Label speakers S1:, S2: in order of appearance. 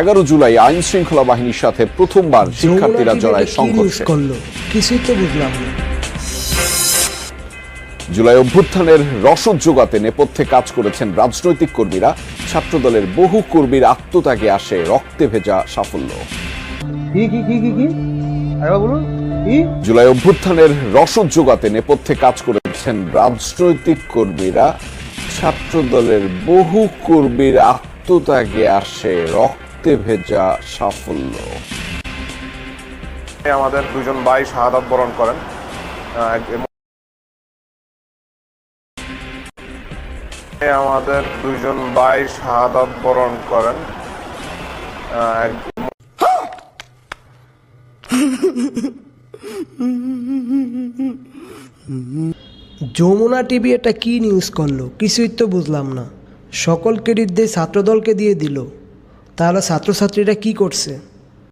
S1: এগারো জুলাই আইন শৃঙ্খলা বাহিনীর সাথে প্রথমবার শিক্ষার্থীরা জড়ায় সংঘর্ষে।
S2: করল? কিছুই তো বুঝলাম
S1: জুলাই অভ্যুত্থানের রসদ জোগাতে নেপথ্যে কাজ করেছেন রাজনৈতিক কর্মীরা। ছাত্রদলের বহু কর্মীর আত্মত্যাগে আসে রক্তে ভেজা সাফল্য।
S3: কি কি কি কি কি? আরেকবার বলুন। কি?
S1: জুলাই অভ্যুত্থানের রসদ জোগাতে নেপথ্যে কাজ করেছেন রাজনৈতিক কর্মীরা। ছাত্রদলের বহু কর্মীর আত্মত্যাগে আসে রক্তে ভেজা সাফল্য।
S4: আমাদের দুজন ভাই শাহাদাত বরণ করেন। আমাদের দুজন ভাই শাহাদাত বরণ করেন।
S2: যমুনা টিভি এটা কি নিউজ করল? কিছুই তো বুঝলাম না। সকল ক্রেডিট দিয়ে ছাত্রদলকে দিয়ে দিল। তাহলে ছাত্রছাত্রীরা কি করছে?